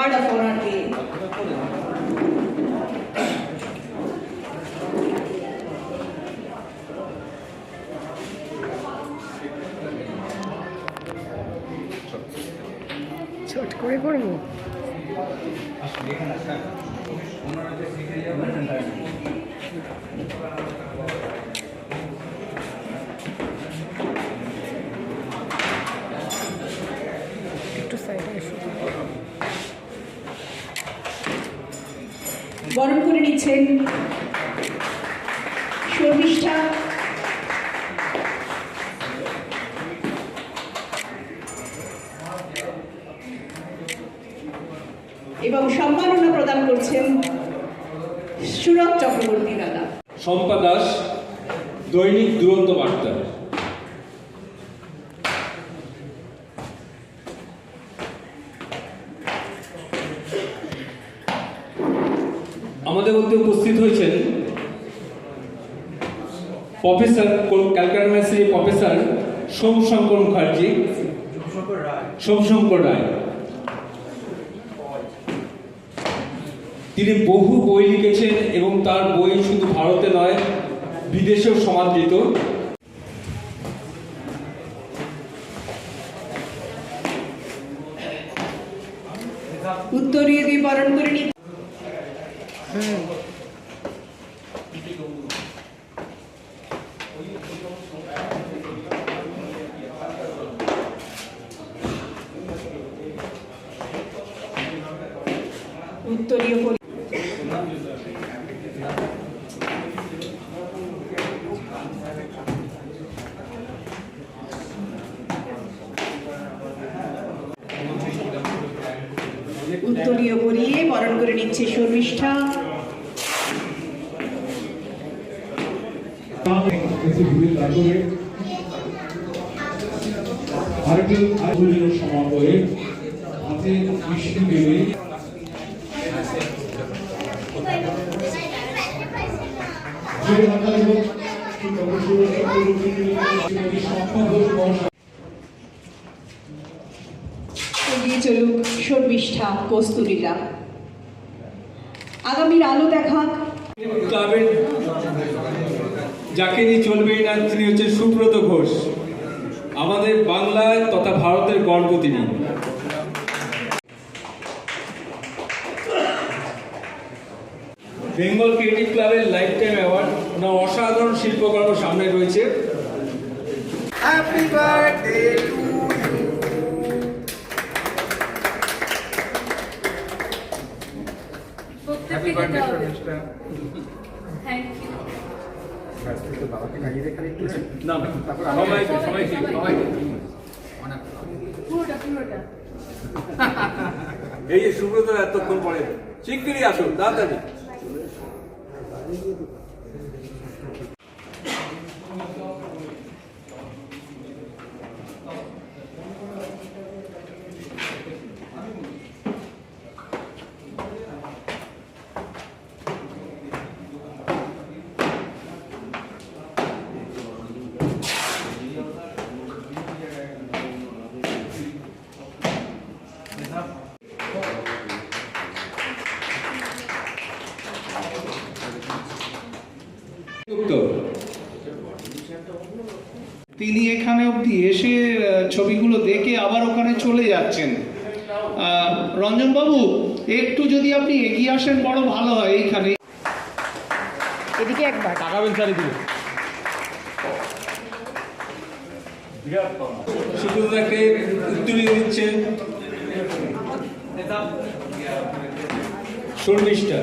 মুখার্জি ভাষায় দিয়ে guard guard of honour দিয়ে ছোট করে শিখে একটু সাইডে এসো বরণ করে নিচ্ছেন শর্মিষ্ঠা। এবং সম্মাননা প্রদান করছেন সুরজ চক্রবর্তী দাদা। শম্পা দাস, দৈনিক দুরন্ত বার্তা। আমাদের মধ্যে উপস্থিত হয়েছেন প্রফেসর ক্যালকাটা ইউনিভার্সিটির প্রফেসর সোমশঙ্কর মুখার্জি। সোমশঙ্কর রায়। তিনি বহু বই লিখেছেন এবং তার বই শুধু ভারতে নয় বিদেশেও সমাদৃত। উত্তরীয় দিয়ে বরণ করে নিচ্ছেন উত্তরীয় উত্তরীয় পরিয়ে বরণ করে নিচ্ছে শর্মিষ্ঠা। যে আদালত এগিয়ে চলুক শর্মিষ্ঠা কস্তুরীরা। আগামীর আলো দেখা। ক্লাবের যাকে নিয়ে চলবেই না তিনি হচ্ছেন সুব্রত ঘোষ। আমাদের বাংলায় তথা ভারতের গর্ব তিনি বেঙ্গল ক্রিয়েটিভ ক্লাবের লাইফ টাইম অ্যাওয়ার্ড ওনার অসাধারণ শিল্পকর্ম সামনে রয়েছে। Happy birthday. Happy birthday, Shormishta. Thank you এই যে সুব্রত এতক্ষণ পরে শিগগিরই আসুন তাড়াতাড়ি উত্তর তিনি এখানে অবধি এসে আহ, ছবিগুলো দেখে আবার ওখানে চলে যাচ্ছেন। আহ, রঞ্জনবাবু একটু যদি আপনি এগিয়ে আসেন বড় ভালো হয় এইখানে। এদিকে একবার। তাকাবেন চারিদিকে সুব্রতদাকে উত্তরীয় দিচ্ছে শর্মিষ্ঠা।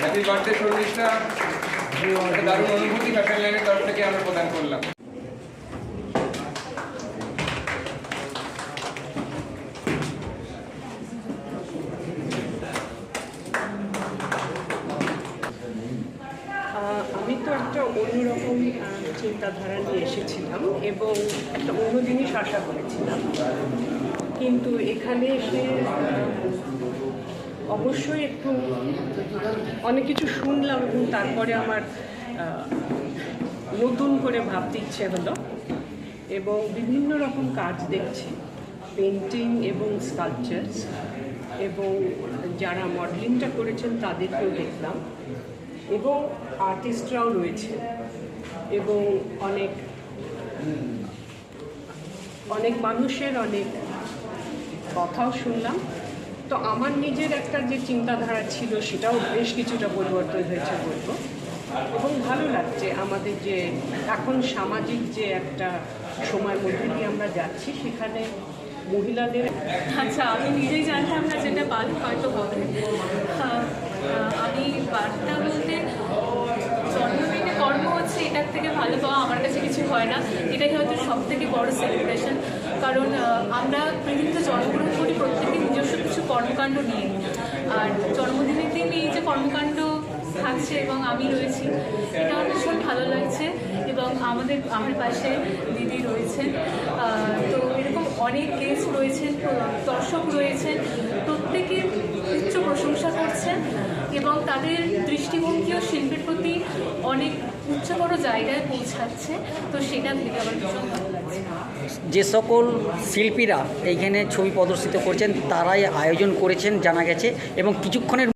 হ্যাপি বার্থডে একটা দারুণ অনুভূতি ফ্যাশন লাইনের তরফ থেকে আমরা প্রদান করলাম। আমি তো একটা অন্যরকম চিন্তাধারা নিয়ে এসেছিলাম এবং একটা অন্য জিনিস আশা করেছিলাম। কিন্তু এখানে এসে, অবশ্যই একটু অনেক কিছু শুনলাম এবং তারপরে আমার নতুন করে ভাবতে ইচ্ছে হলো এবং বিভিন্ন রকম কাজ দেখছি পেন্টিং এবং স্কাল্পচার্স এবং যারা মডেলিংটা করেছেন তাদেরকেও দেখলাম এবং আর্টিস্টরাও রয়েছে এবং অনেক অনেক মানুষের অনেক কথাও শুনলাম। তো আমার নিজের একটা যে চিন্তাধারা ছিল সেটাও বেশ কিছুটা পরিবর্তন হয়েছে বলব। এবং ভালো লাগছে আমাদের যে এখন সামাজিক যে একটা সময়ের মধ্যে দিয়ে আমরা যাচ্ছি সেখানে মহিলাদের আচ্ছা আমি নিজেই জানতাম না যেটা বাদ হয়তো আহ, আমি বার্তা বলতে এটার থেকে ভালো পাওয়া আমার কাছে কিছু হয় না। এটাই হয়তো সব থেকে বড় সেলিব্রেশন কারণ আমরা পৃথিবীতে জন্মগ্রহণ করি, প্রত্যেকে নিজস্ব কিছু কর্মকাণ্ড নিয়ে। আর জন্মদিনের দিন এই যে কর্মকাণ্ড থাকছে এবং আমি রয়েছি, এটা আমার ভীষণ ভালো লাগছে এবং আমাদের, আমার পাশে দিদি রয়েছেন। তো এরকম অনেক গেস্ট রয়েছেন, দর্শক রয়েছেন, প্রত্যেকে উচ্চ প্রশংসা করছেন এবং তাদের দৃষ্টিভঙ্গিও শিল্পের প্রতি অনেক জায়গায় পৌঁছাচ্ছে, তো সেটা থেকে আমার ভীষণ যে সকল শিল্পীরা এইখানে ছবি প্রদর্শিত করছেন, তারাই আয়োজন করেছেন, জানা গেছে, এবং কিছুক্ষণের